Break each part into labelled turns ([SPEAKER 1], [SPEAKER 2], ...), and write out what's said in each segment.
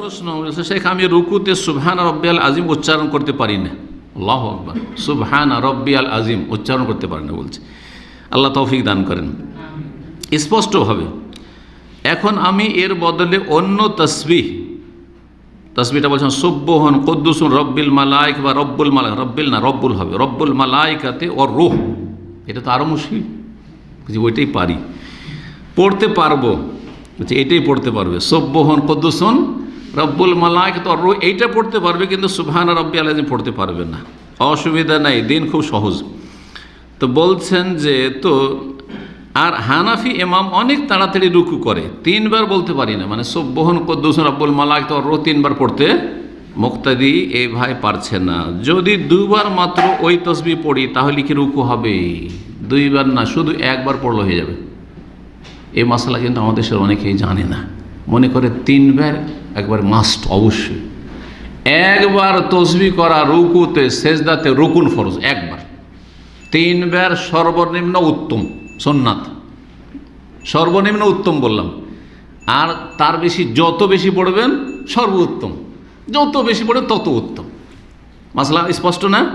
[SPEAKER 1] প্রশ্ন বলছে শেখ আমি রুকুতে সুবহান রব্বিয়াল আজিম উচ্চারণ করতে পারি না। আল্লাহ আকবর। সুবহান রব্বিয়াল আজিম উচ্চারণ করতে পারি না বলছে। আল্লাহ তৌফিক দান করেন। স্পষ্টভাবে এখন আমি এর বদলে অন্য তসবিহ তসবিটা বলছেন সুব্বহন কদ্দুসুন রব্বিল মালাইক বা রব্বুল মালাইক রব্বিল না রব্বুল হবে রব্বুল মালাইকাতে ও রোহ এটা তো আরও মুশকিল বলছি ওইটাই পারি। পড়তে পারব বলছি এটাই পড়তে পারবে। সব্বহন কদ্দুসুন রব্বুল মালাইক তো রুহ এইটা পড়তে পারবে, কিন্তু সুবহান রব্বি আলাজিম পড়তে পারবে না। অসুবিধা নাই, দিন খুব সহজ। তো বলছেন যে, তো আর হানাফি ইমাম অনেক তাড়াতাড়ি রুকু করে, তিনবার বলতে পারি না। মানে সব্বহন কদ্দুসন রব্বুল মালাক তো রো তিনবার পড়তে মুক্তাদি এই ভাই পারছে না। যদি দুবার মাত্র ওই তসবি পড়ি, তাহলে কি রুকু হবে? দুইবার না, শুধু একবার পড়লে হয়ে যাবে। এই মশলা কিন্তু আমাদের দেশের অনেকেই জানে না। মনে করে তিনবার একবার মাস্ট অবশ্যই। একবার তসবি করা রুকুতে, সেজদাতে রুকুন ফরজ, একবার। তিনবার সর্বনিম্ন উত্তম সোননাথ সর্বনিম্ন উত্তম বললাম। আর তার বেশি যত বেশি পড়বেন সর্বোত্তম যত বেশি পড়বেন, তত উত্তম। মাসলা, স্পষ্ট না?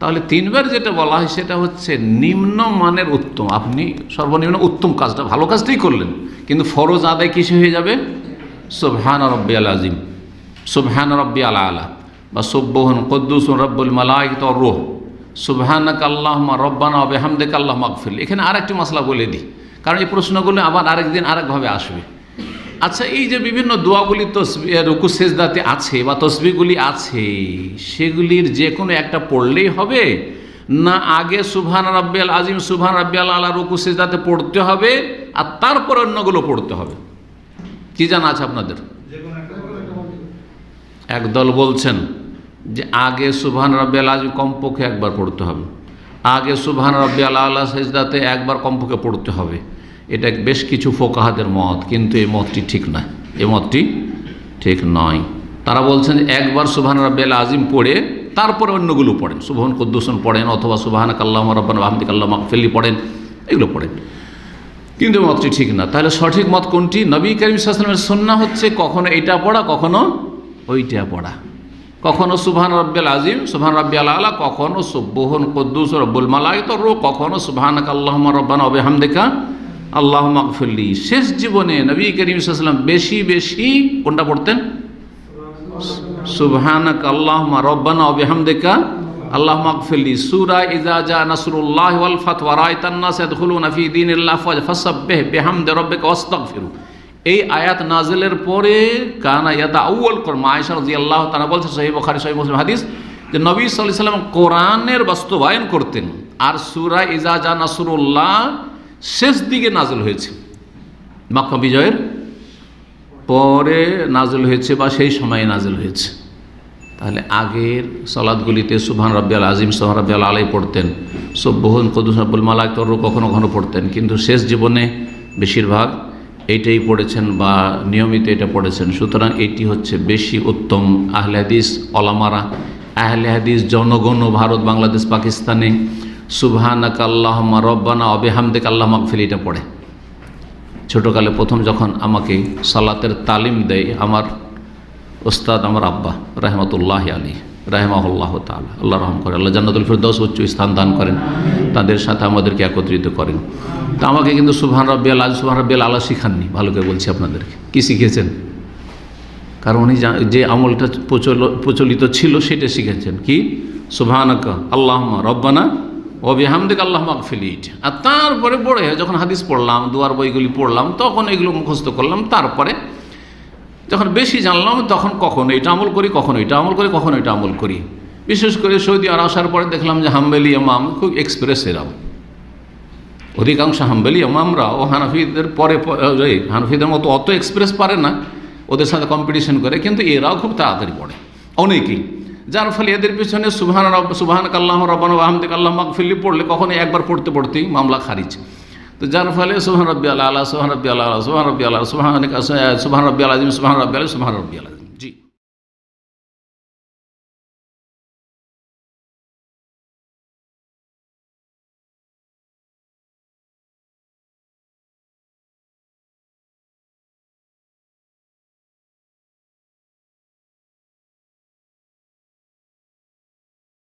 [SPEAKER 1] তাহলে তিনবার যেটা বলা হয়, সেটা হচ্ছে নিম্ন মানের উত্তম। আপনি সর্বনিম্ন উত্তম কাজটা, ভালো কাজটাই করলেন। কিন্তু ফরজ আদায় কিসে হয়ে যাবে? সোবহান রব্বি আল আজিম, সোবহান রব্বি আলা আলা, বা সব্বহন কদ্দুসন রব্বুল মালাইক রোহ, সুবহানাক আল্লাহমা রব্বানা বেহামদেক আল্লাহ মাকফিল এখানে আর একটি মশলা বলে দিই, কারণ এই প্রশ্নগুলো আবার আরেকদিন আরেকভাবে আসবে। আচ্ছা এই যে বিভিন্ন দোয়াগুলি তসবি রুকু আছে বা তসবিগুলি আছে, সেগুলির যে কোনো একটা পড়লেই হবে, না আগে সুবহান রাব্বিয়াল আজিম, সুবহান রাব্বিয়াল আলা রুকু, সেজদাতে পড়তে হবে, আর তারপর অন্যগুলো পড়তে হবে। কি জানা আছে আপনাদের? একদল বলছেন যে আগে সুবহান রব্বিয়াল আজিম কমপক্ষে একবার পড়তে হবে। আগে সুবহান রব্বিয়াল আল্লাহ সেজদাতে একবার কমপক্ষে পড়তে হবে। এটা বেশ কিছু ফোকাহাদের মত, কিন্তু এই মতটি ঠিক নয়। এই মতটি ঠিক নয়। তারা বলছেন একবার সুবহান রব্বিয়াল আজিম পড়ে, তারপরে অন্যগুলো পড়েন। সুবহান কুদ্দুসন পড়েন, অথবা সুবহান কাল্লাহ রব্বান আহমদিক আল্লাহ মাকফেল্লি পড়েন, এগুলো পড়েন। কিন্তু মতটি ঠিক না। তাহলে সঠিক মত কোনটি? নবী করিম সাল্লামের সন্না হচ্ছে কখনো এটা পড়া, কখনো ওইটা পড়া। কখনো সুবহান রব্বিল আজিম সুবহান রব্বি আলা, কখনো সুব্বহন কদ্দুস, রব্বুল তো রো কখনো সুবহান আল্লাহ রব্বানা অবে হামদেকা আল্লাহ মাকফুল্লি শেষ জীবনে নবী করিম সাল্লাম বেশি বেশি কোনটা পড়তেন? সুবহানাক রব্বানা অবে হামদেকা আল্লাহ মাকফিল্লি সুরা ইজা জা নাসরুল্লাহ ওয়াল ফাতওয়া রাআইতান নাস ইয়াদখুলুনা ফি দীনিল্লাহ ফাসাব্বিহ বিহামদি রাব্বিকা ওয়াস্তাগফিরু এই আয়াত নাজেলের পরে কানা ইয়াতা আউ্ল কর্ম আয়সা রাজি আল্লাহ তারা বলছে সহি বখারি সহি মুসলিম হাদিস, যে নবী সাল্লাহ সাল্লাম কোরআনের বাস্তবায়ন করতেন আর সুরা ইজাজা নাসরুল্লাহ শেষ দিকে নাজল হয়েছে। মাক্কা বিজয়ের পরে নাজল হয়েছে বা সেই সময়ে নাজল হয়েছে। তাহলে আগের সলাদগুলিতে সুবহান রব্বিয়াল আজিম সোহান রব্বিয়াল আলাই পড়তেন। সব্বহন কদুস আব্বুল মালাক তর্র কখনো কখনো পড়তেন, কিন্তু শেষ জীবনে বেশিরভাগ এইটাই পড়েছেন বা নিয়মিত এটা পড়েছেন। সুতরাং এটি হচ্ছে বেশি উত্তম। আহলে হাদিস অলামারা আহলে হাদিস জনগণ ভারত, বাংলাদেশ, পাকিস্তানে সুবহানাক আল্লাহমা রব্বানা অবেহামদেক আল্লাহ মাকফিল এটা পড়ে। ছোটোকালে প্রথম যখন আমাকে সালাতের তালিম দেয়, আমার ওস্তাদ আমার আব্বা, রহমতুল্লাহ আলী রাহমাহুল্লাহ তালা আল্লাহ রহম করে, আল্লাহ জান্নাতুল ফিরদৌস উচ্চ স্থান দান করেন, তাদের সাথে আমাদেরকে একত্রিত করেন। তা আমাকে কিন্তু সুবহান রব্বিয়াল আজ সুবহান রব্বিয়াল আল্লাহ শিখাননি, ভালো করে বলছি আপনাদেরকে। কি শিখেছেন? কারণ উনি যে আমলটা প্রচল, প্রচলিত ছিল সেটা শিখেছেন। কি? সুবহানাকা আল্লাহমা রব্বানা ও বিহামদিক আল্লাহ মাকফিলিট আর তারপরে বড় যখন হাদিস পড়লাম, দুয়ার বইগুলি পড়লাম, তখন এগুলো মুখস্থ করলাম, তারপরে যখন বেশি জানলাম, তখন কখন এটা আমল করি, কখন এটা আমল করি, কখন এটা আমল করি। বিশেষ করে সৌদি আর আসার পরে দেখলাম যে হাম্বেলি ইমাম খুব এক্সপ্রেস এরাও অধিকাংশ হাম্বেলি ইমামরা ও হানাফিদের পরে হানাফিদের মতো অত এক্সপ্রেস পারে না, ওদের সাথে কম্পিটিশন করে, কিন্তু এরাও খুব তাড়াতাড়ি পড়ে। অনেকেই। যার ফলে এদের পিছনে সুবহান সুবহান কাল্লাহ রব্বান আহমদিক আল্লাহ মাকফিল্লি পড়লে কখনো একবার পড়তে পড়তেই মামলা খারিজ। তো যার ফলে সোহান রব্বি আল্লাহ আল্লাহ সুহান রব্বি আল্লাহ সোহান রব্বি আল্লাহ সোহান সোহান রব্বি আল্লাহ সোহান রব্বি আল্লাহ সোহান রব্বি আলম